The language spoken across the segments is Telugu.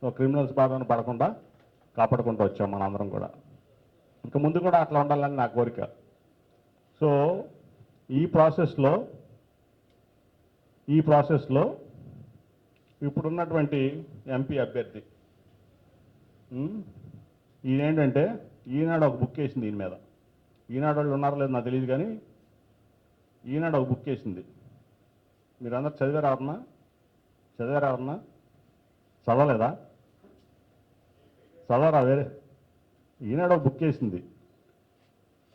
సో క్రిమినల్స్ బాధను పడకుండా కాపాడుకుంటూ వచ్చాం మనందరం కూడా. ఇంకా ముందు కూడా అట్లా ఉండాలని నా కోరిక. సో ఈ ప్రాసెస్లో ఈ ప్రాసెస్లో ఇప్పుడున్నటువంటి ఎంపీ అభ్యర్థి ఈయనేంటంటే ఈనాడు ఒక బుక్ వేసింది దీని మీద. ఈనాడు వాళ్ళు ఉన్నారో లేదో నాకు తెలియదు కానీ ఈనాడు ఒక బుక్ వేసింది. మీరందరూ చదివారు ఎవరన్నా చదివారు ఎవరన్నా చదవలేదా? చదవరా వేరే ఈనాడు బుక్ వేసింది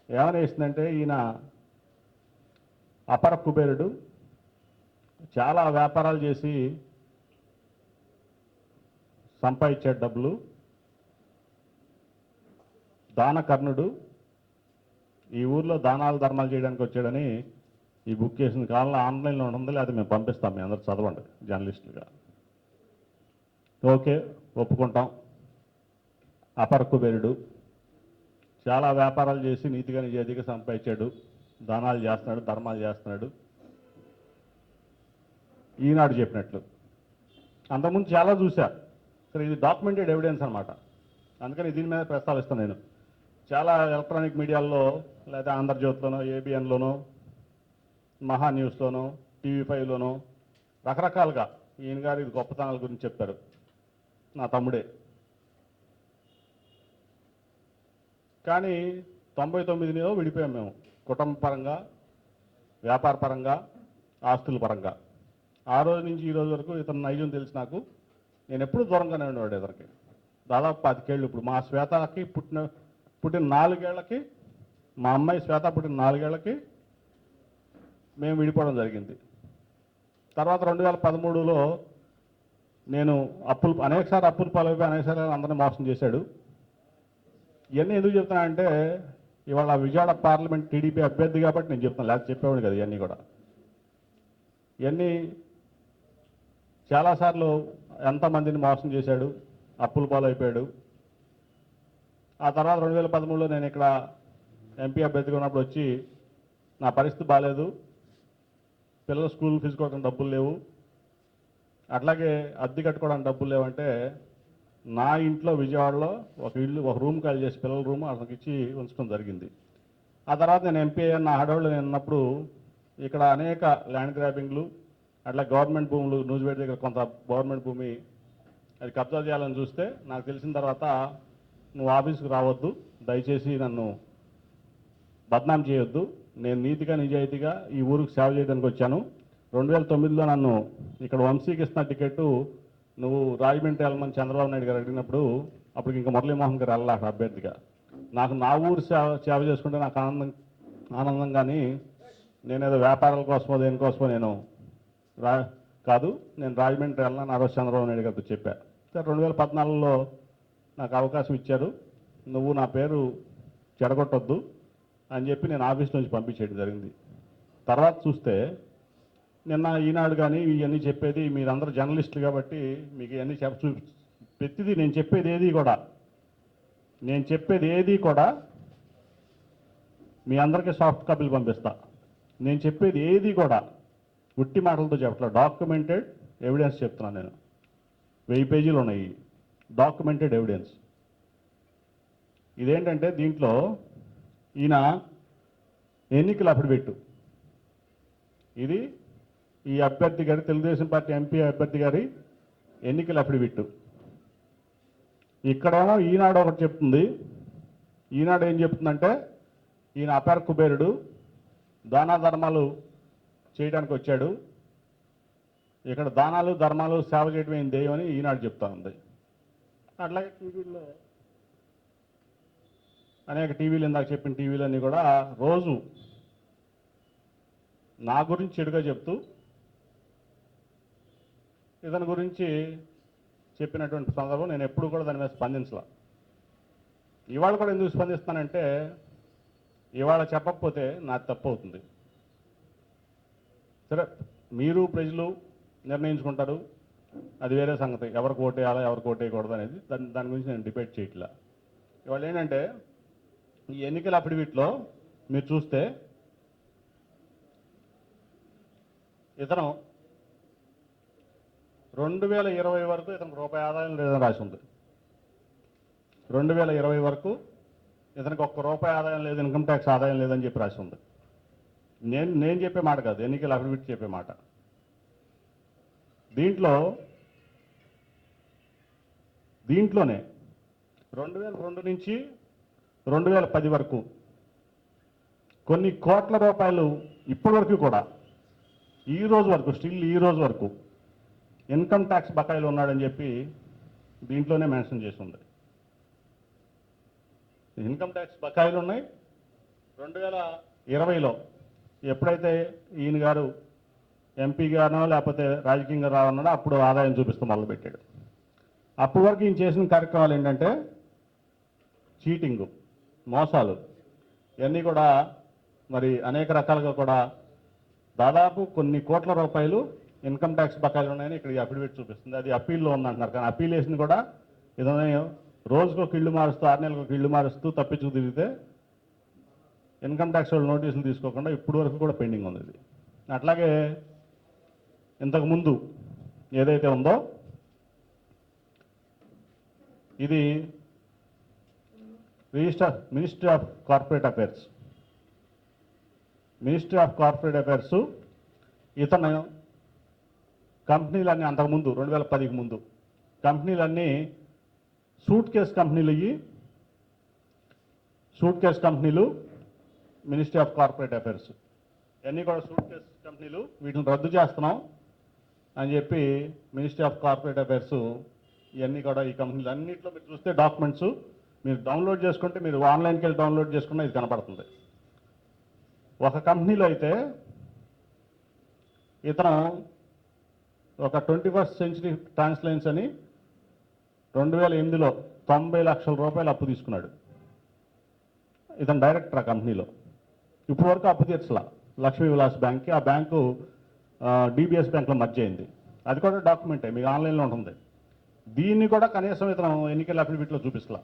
ఏమని వేసిందంటే ఈయన అపర కుబేరుడు చాలా వ్యాపారాలు చేసి సంపాదించాడు డబ్బులు. దానకర్ణుడు ఈ ఊర్లో దానాలు ధర్మాలు చేయడానికి వచ్చాడని ఈ బుక్ చేసిన కాలంలో ఆన్లైన్లో ఉంటుంది అది మేము పంపిస్తాం. మీ అందరు చదవండి జర్నలిస్టులుగా. ఓకే ఒప్పుకుంటాం. అపర కుబేరుడు చాలా వ్యాపారాలు చేసి నీతిగా నిజాతిగా సంపాదించాడు. దానాలు చేస్తున్నాడు ధర్మాలు చేస్తున్నాడు. ఈనాడు చెప్పినట్లు. అంతకుముందు చాలా చూశా. సరే ఇది డాక్యుమెంటెడ్ ఎవిడెన్స్ అనమాట అందుకని దీని మీద ప్రస్తావిస్తాను నేను. చాలా ఎలక్ట్రానిక్ మీడియాల్లో లేదా ఆంధ్రజ్యోతిలోనో ఏబిఎన్లోనో మహా న్యూస్లోనో టీవీ ఫైవ్లోనో రకరకాలుగా ఈయన గారు ఇది గొప్పతనాల గురించి చెప్పారు. నా తమ్ముడే. కానీ తొంభై తొమ్మిదిలో విడిపోయాం మేము. కుటుంబ పరంగా వ్యాపార పరంగా ఆస్తుల పరంగా. ఆ రోజు నుంచి ఈ రోజు వరకు ఇతను నైజం తెలిసి నాకు నేను ఎప్పుడూ దూరంగానే ఉండేవాడు ఇతనికి. దాదాపు పాతికేళ్ళు ఇప్పుడు. మా శ్వేతకి పుట్టిన పుట్టిన నాలుగేళ్ళకి మా అమ్మాయి శ్వేత పుట్టిన నాలుగేళ్ళకి మేము విడిపోవడం జరిగింది. తర్వాత రెండు వేల పదమూడులో నేను అప్పులు అనేకసారి అప్పులు పాలైపోయి అనేకసారి అందరినీ మోసం చేశాడు. ఇవన్నీ ఎందుకు చెప్తున్నా అంటే ఇవాళ విజయవాడ పార్లమెంట్ టీడీపీ అభ్యర్థి కాబట్టి నేను చెప్తాను లేకపోతే చెప్పేవాడు కదా ఇవన్నీ కూడా. ఇవన్నీ చాలాసార్లు ఎంతమందిని మోసం చేశాడు అప్పుల పాలైపోయాడు. ఆ తర్వాత రెండు వేల పదమూడులో నేను ఇక్కడ ఎంపీ అభ్యర్థిగా ఉన్నప్పుడు వచ్చి నా పరిస్థితి బాగాలేదు పిల్లల స్కూల్ ఫీజు కోసం డబ్బులు లేవు. అట్లాగే అద్దె కట్టుకోవడానికి డబ్బులు లేవంటే నా ఇంట్లో విజయవాడలో ఒక ఇల్లు ఒక రూమ్ ఖాళీ చేసి పిల్లల రూమ్ అతనికి ఇచ్చి ఉంచడం జరిగింది. ఆ తర్వాత నేను ఎంపీ అయ్యాను. నా హడవాళ్ళు నేను ఉన్నప్పుడు ఇక్కడ అనేక ల్యాండ్ గ్రాబింగ్లు అట్లా గవర్నమెంట్ భూములు నూజివేడి దగ్గర కొంత గవర్నమెంట్ భూమి అది కబ్జా చేయాలని చూస్తే నాకు తెలిసిన తర్వాత నువ్వు ఆఫీస్కి రావద్దు దయచేసి నన్ను బద్నాం చేయొద్దు. నేను నీతిగా నిజాయితీగా ఈ ఊరికి సేవ చేయడానికి వచ్చాను. రెండు వేల తొమ్మిదిలో నన్ను ఇక్కడ వంశీకి ఇస్తున్న టికెట్టు నువ్వు రాజమండ్రి వెళ్ళమని చంద్రబాబు నాయుడు గారు అడిగినప్పుడు అప్పుడు ఇంకా మురళీమోహన్ గారు వెళ్ళాలి అభ్యర్థిగా. నాకు నా ఊరు సేవ సేవ చేసుకుంటే నాకు ఆనందం ఆనందం కానీ నేనేదో వ్యాపారాల కోసమో దేనికోసమో నేను రా కాదు నేను రాజమండ్రి వెళ్ళాను ఆ రోజు చంద్రబాబు నాయుడు గారితో చెప్పా. సార్ రెండు వేల పద్నాలుగులో నాకు అవకాశం ఇచ్చారు. నువ్వు నా పేరు చెడగొట్టొద్దు అని చెప్పి నేను ఆఫీస్ నుంచి పంపించేయడం జరిగింది. తర్వాత చూస్తే నిన్న ఈనాడు కానీ ఇవన్నీ చెప్పేది మీరందరూ జర్నలిస్టులు కాబట్టి మీకు ఇవన్నీ చెప్ప చూ ప్రతిదీ నేను చెప్పేది ఏది కూడా. నేను చెప్పేది ఏది కూడా మీ అందరికీ సాఫ్ట్ కాపీలు పంపిస్తా. నేను చెప్పేది ఏది కూడా ఉట్టి మాటలతో చెప్పట్లా. డాక్యుమెంటెడ్ ఎవిడెన్స్ చెప్తున్నాను నేను. వెయ్యి పేజీలు ఉన్నాయి. Documented evidence. ఇదేంటంటే దీంట్లో ఈయన ఎన్నికలు అప్పుడు పెట్టు. ఇది ఈ అభ్యర్థి గారి తెలుగుదేశం పార్టీ ఎంపీ అభ్యర్థి గారి ఎన్నికల అఫిడవిట్. ఇక్కడ ఈనాడు ఒకటి చెప్తుంది. ఈనాడు ఏం చెప్తుందంటే ఈయన అపార కుబేరుడు దానా ధర్మాలు చేయడానికి వచ్చాడు. ఇక్కడ దానాలు ధర్మాలు సేవ చేయడం ఏం దెయ్యం అని ఈనాడు చెప్తా ఉంది. అట్లాగే టీవీల్లో అనేక టీవీలు ఇందాక చెప్పిన టీవీలన్నీ కూడా రోజు నా గురించి చెడుగా చెప్తూ ఇతని గురించి చెప్పినటువంటి సందర్భం నేను ఎప్పుడు కూడా దాని మీద స్పందించలా. ఇవాళ కూడా ఎందుకు స్పందిస్తానంటే ఇవాళ చెప్పకపోతే నాకు తప్పు అవుతుంది. సరే మీరు ప్రజలు నిర్ణయించుకుంటారు అది వేరే సంగతి. ఎవరికి ఓటేయాలా ఎవరికి ఓటేయకూడదు అనేది దాని దాని గురించి నేను డిబేట్ చేయట్లా. ఇవాళ ఏంటంటే ఈ ఎన్నికల అఫిడవిట్లో మీరు చూస్తే ఇతను రెండు వేల ఇరవై వరకు ఇతనికి రూపాయి ఆదాయం లేదని రాసి ఉంది. రెండు వేల ఇరవై వరకు ఇతనికి ఒక్క రూపాయి ఆదాయం లేదు ఇన్కమ్ ట్యాక్స్ ఆదాయం లేదని చెప్పి రాసి ఉంది. నేను నేను చెప్పే మాట కాదు ఎన్నికల అఫిడవిట్ చెప్పే మాట. దీంట్లో దీంట్లోనే రెండు వేల రెండు నుంచి రెండు వేల పది వరకు కొన్ని కోట్ల రూపాయలు ఇప్పటి వరకు కూడా ఈ రోజు వరకు స్టిల్ ఈ రోజు వరకు ఇన్కమ్ ట్యాక్స్ బకాయిలు ఉన్నాడని చెప్పి దీంట్లోనే మెన్షన్ చేసి ఉంది. ఇన్కమ్ ట్యాక్స్ బకాయిలు ఉన్నాయి. రెండు వేల ఇరవైలో ఎప్పుడైతే ఈయన గారు ఎంపీగానో లేకపోతే రాజకీయంగా రావన్నాడో అప్పుడు ఆదాయం చూపిస్తూ మొదలుపెట్టాడు. అప్పటి వరకు ఈయన చేసిన కార్యక్రమాలు ఏంటంటే చీటింగు మోసాలు ఇవన్నీ కూడా మరి అనేక రకాలుగా కూడా దాదాపు కొన్ని కోట్ల రూపాయలు ఇన్కమ్ ట్యాక్స్ బకాయిలు ఉన్నాయని ఇక్కడ అఫిడవిట్ చూపిస్తుంది. అది అప్పీల్లో ఉందంటున్నారు. కానీ అప్పీల్ వేసింది కూడా ఏదైనా రోజుకు కిళ్ళు మారుస్తూ ఆరు నెలలకు కిళ్ళు మారుస్తూ తప్పించుకు తిరిగితే ఇన్కమ్ ట్యాక్స్ వాళ్ళు నోటీసులు తీసుకోకుండా ఇప్పుడు వరకు కూడా పెండింగ్ ఉంది ఇది. అట్లాగే ఇంతకుముందు ఏదైతే ఉందో ఇది register ministry of corporate affairs. Ministry of corporate affairs ఇతను కంపెనీలన్నీ అంతకుముందు రెండు వేల పదికి ముందు కంపెనీలన్నీ సూట్ కేస్ కంపెనీలు ఇవి సూట్ కేస్ కంపెనీలు మినిస్ట్రీ ఆఫ్ కార్పొరేట్ అఫైర్స్. ఇవన్నీ కూడా సూట్ కేస్ కంపెనీలు వీటిని రద్దు చేస్తున్నాం అని చెప్పి మినిస్ట్రీ ఆఫ్ కార్పొరేట్ అఫైర్స్ ఇవన్నీ కూడా ఈ కంపెనీలు అన్నింటిలో మీరు చూస్తే డాక్యుమెంట్స్ మీరు డౌన్లోడ్ చేసుకుంటే మీరు ఆన్లైన్కి వెళ్ళి డౌన్లోడ్ చేసుకున్న ఇది కనపడుతుంది ఒక కంపెనీలో అయితే ఇతను ఒక ట్వంటీ ఫస్ట్ సెంచరీ ట్రాన్స్లైన్స్ అని రెండు వేల ఎనిమిదిలో తొంభై లక్షల రూపాయలు అప్పు తీసుకున్నాడు. ఇతను డైరెక్టర్ ఆ కంపెనీలో. ఇప్పుడు వరకు అప్పు తీర్చలా. లక్ష్మీ విలాస్ బ్యాంక్కి ఆ బ్యాంకు డిబిఎస్ బ్యాంక్లో మర్జ్ అయింది. అది కూడా డాక్యుమెంటే మీకు ఆన్లైన్లో ఉంటుంది. దీన్ని కూడా కనీసం ఇతను ఎన్నికల అఫిడవిట్లో చూపిస్తలా.